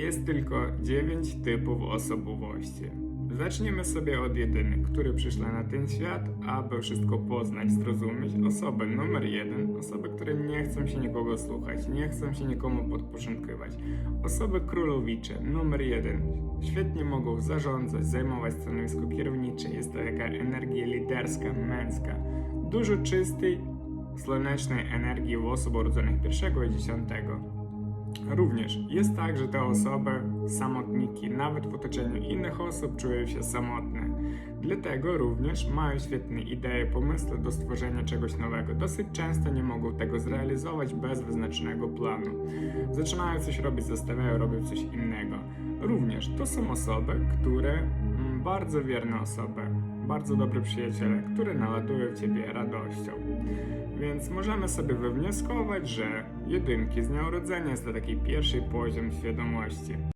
Jest tylko 9 typów osobowości. Zaczniemy sobie od jedyny, które przyszły na ten świat, aby wszystko poznać, zrozumieć. Osoby numer jeden, osoby, które nie chcą się nikogo słuchać, nie chcą się nikomu podporządkować. Osoby królowicze, numer jeden, świetnie mogą zarządzać, zajmować stanowisko kierownicze, jest to taka energia liderska, męska. Dużo czystej, słonecznej energii u osób urodzonych pierwszego i dziesiątego. Również jest tak, że te osoby, samotniki, nawet w otoczeniu innych osób czują się samotne. Dlatego również mają świetne idee, pomysły do stworzenia czegoś nowego. Dosyć często nie mogą tego zrealizować bez wyznaczonego planu. Zaczynają coś robić, zostawiają, robią coś innego. Również to są osoby, które bardzo wierne osoby, bardzo dobre przyjaciele, które naladują w ciebie radością. Więc możemy sobie wywnioskować, że jedynki z dnia urodzenia jest to taki pierwszy poziom świadomości.